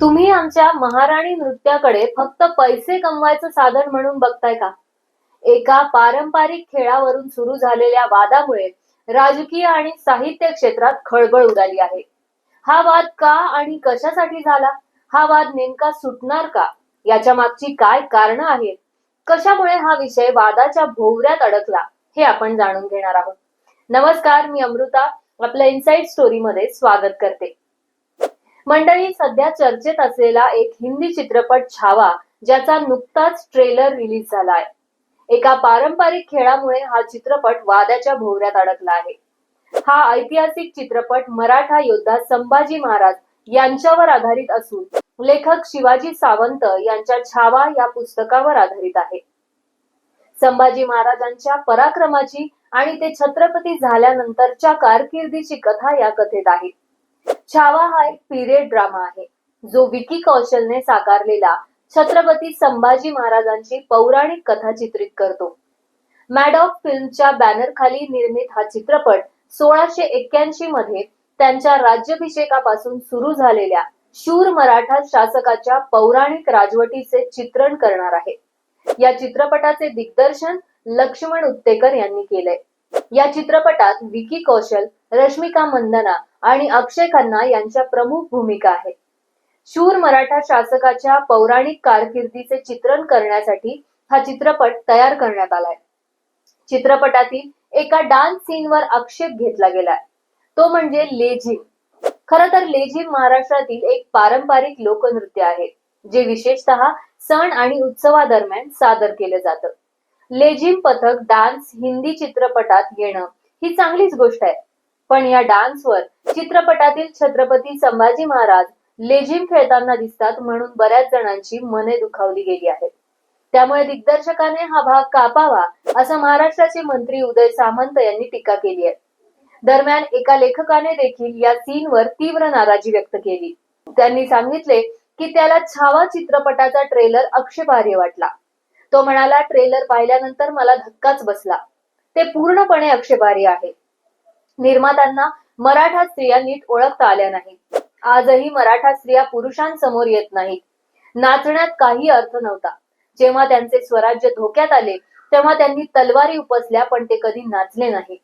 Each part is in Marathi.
तुम्ही आमच्या महाराणी नृत्याकडे फक्त पैसे कमवायचं साधन म्हणून बघताय का? एका पारंपरिक खेळावरून सुरू झालेल्या वादामुळे राजकीय आणि साहित्य क्षेत्रात खळबळ उडाली आहे. हा वाद का आणि कशासाठी झाला? हा वाद नेमका सुटणार का? याच्या मागची काय कारण आहेत? कशामुळे हा विषय वादाच्या भोवऱ्यात अडकला हे आपण जाणून घेणार आहोत. नमस्कार मी अमृता. आपल्या इनसाइड स्टोरी मध्ये स्वागत करते. मंडळी सध्या चर्चेत असलेला एक हिंदी चित्रपट छावा ज्याचा नुकताच ट्रेलर रिलीज झालाय. एका पारंपरिक खेळामुळे हा चित्रपट वादाच्या भोवऱ्यात अडकला आहे. हा ऐतिहासिक चित्रपट मराठा योद्धा संभाजी महाराज यांच्यावर आधारित असून लेखक शिवाजी सावंत यांच्या छावा या पुस्तकावर आधारित आहे. संभाजी महाराजांच्या पराक्रमाची आणि ते छत्रपती झाल्यानंतरच्या कारकिर्दीची कथा या कथेत आहे. छावा हा एक पिरियड ड्रामा आहे. जो विकी कौशलने साकारलेला छत्रपती संभाजी महाराजांची पौराणिक कथा चित्रित करतो. मॅडॉक फिल्मच्या बॅनर खाली निर्मित हा चित्रपट सोळाशे एक्क्याऐंशी मध्ये त्यांच्या राज्याभिषेकापासून सुरू झालेल्या शूर मराठा शासकाच्या पौराणिक राजवटीचे चित्रण करणार आहे. या चित्रपटाचे दिग्दर्शन लक्ष्मण उत्तेकर यांनी केलंय. या चित्रपटात विकी कौशल रश्मिका मंदना आणि अक्षय खन्ना यांच्या प्रमुख भूमिका आहेत. शूर मराठा शासकाच्या पौराणिक कारकिर्दीचे चित्रण करण्यासाठी हा चित्रपट तयार करण्यात आलाय. चित्रपटातील एका डान्स सीनवर आक्षेप घेतला गेलाय. तो म्हणजे लेझिम खर तर लेझिम महाराष्ट्रातील एक पारंपरिक लोकनृत्य आहे जे विशेषतः सण आणि उत्सवादरम्यान सादर केलं जातं. लेझिम पथक डान्स हिंदी चित्रपटात येणं ही चांगलीच गोष्ट आहे. पण या डान्सवर चित्रपटातील छत्रपती संभाजी महाराज लेझिम खेळताना दिसतात म्हणून बऱ्याच जणांची मने दुखावली गेली आहेत. त्यामुळे दिग्दर्शकाने हा भाग कापावा असं महाराष्ट्राचे मंत्री उदय सामंत यांनी टीका केली आहे. दरम्यान एका लेखकाने देखील या सीनवर तीव्र नाराजी व्यक्त केली. त्यांनी सांगितले की त्याला छावा चित्रपटाचा ट्रेलर आक्षेपार्ह वाटला. तो म्हणाला ट्रेलर पाहिल्यानंतर मला धक्काच बसला. ते पूर्णपणे आक्षेपार्ह आहे. निर्मात्यांना मराठा स्त्रिया नीट ओळखता आल्या नाहीत. आजही मराठा स्त्रिया पुरुषांसमोर येत नाहीत. नाचण्यात काही अर्थ नव्हता. जेव्हा त्यांचे स्वराज्य धोक्यात आले तेव्हा त्यांनी तलवारी उपसल्या पण ते कधी नाचले नाही.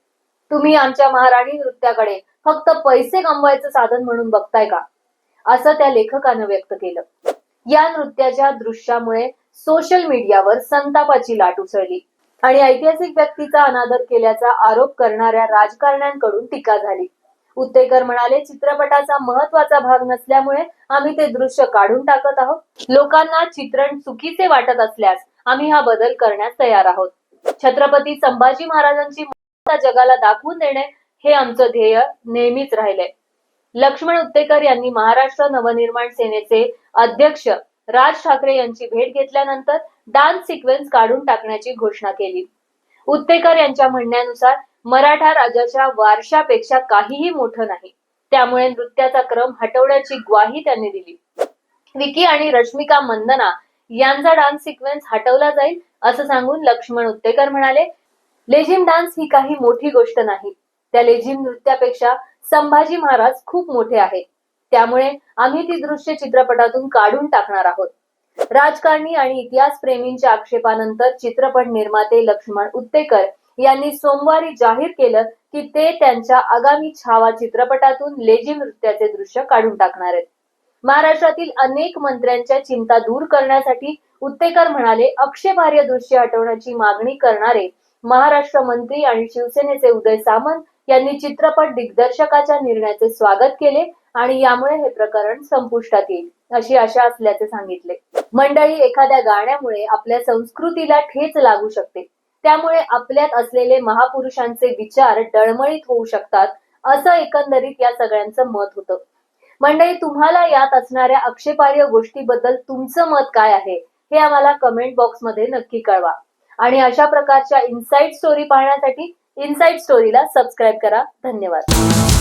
तुम्ही आमच्या महाराणी नृत्याकडे फक्त पैसे कमवायचं साधन म्हणून बघताय का? असं त्या लेखकानं व्यक्त केलं. या नृत्याच्या दृश्यामुळे सोशल मीडियावर संतापाची लाट उसळली. आणि ऐतिहासिक व्यक्तीचा अनादर केल्याचा आरोप करणाऱ्या राजकारण्यांकडून टीका झाली. उत्तेकर म्हणाले चित्रपटाचा महत्त्वाचा भाग नसल्यामुळे आम्ही ते दृश्य काढून टाकत आहोत. लोकांना चित्रण चुकीचे वाटत असल्यास आम्ही हा बदल करण्यास तयार आहोत. छत्रपती संभाजी महाराजांची जगाला दाखवून देणे हे आमचं ध्येय नेहमीच राहिले. लक्ष्मण उत्तेकर यांनी महाराष्ट्र नवनिर्माण सेनेचे अध्यक्ष राज ठाकरे यांची भेट घेतल्यानंतर डान्स सिक्वेन्स काढून टाकण्याची घोषणा केली. उत्तेकर यांच्या म्हणण्यानुसार मराठा राजाच्या वारशापेक्षा काहीही मोठं नाही. त्यामुळे नृत्याचा क्रम हटवण्याची ग्वाही त्यांनी दिली. विकी आणि रश्मिका मंदना यांचा डान्स सिक्वेन्स हटवला जाईल असं सांगून लक्ष्मण उत्तेकर म्हणाले लेझिम डान्स ही काही मोठी गोष्ट नाही. त्या लेझिम नृत्यापेक्षा संभाजी महाराज खूप मोठे आहेत. त्यामुळे आम्ही ती दृश्य चित्रपटातून काढून टाकणार आहोत. राजकारणी आणि इतिहास प्रेमींच्या आक्षेपानंतर चित्रपट निर्माते लक्ष्मण उत्तेकर यांनी सोमवारी जाहीर केलं की ते त्यांच्या आगामी छावा चित्रपटातून लेझी नृत्याचे दृश्य काढून टाकणार आहेत. महाराष्ट्रातील अनेक मंत्र्यांच्या चिंता दूर करण्यासाठी उत्तेकर म्हणाले अक्षेपार्य दृश्य हटवण्याची मागणी करणारे महाराष्ट्र मंत्री आणि शिवसेनेचे उदय सामंत यांनी चित्रपट दिग्दर्शकाच्या निर्णयाचे स्वागत केले आणि यामुळे हे प्रकरण संपुष्टात येईल अशी आशा असल्याचे सांगितले. मंडळी एखाद्या गाण्यामुळे आपल्या संस्कृतीला ठेच लागू शकते. त्यामुळे आपल्यात असलेले महापुरुषांचे विचार डळमळीत होऊ शकतात असं एकंदरीत या सगळ्यांचं मत होतं. मंडळी तुम्हाला यात असणाऱ्या आक्षेपार्ह गोष्टीबद्दल तुमचं मत काय आहे हे आम्हाला कमेंट बॉक्समध्ये नक्की कळवा. आणि अशा प्रकारच्या इनसाइट स्टोरी पाहण्यासाठी इनसाइट स्टोरीला सबस्क्राईब करा. धन्यवाद.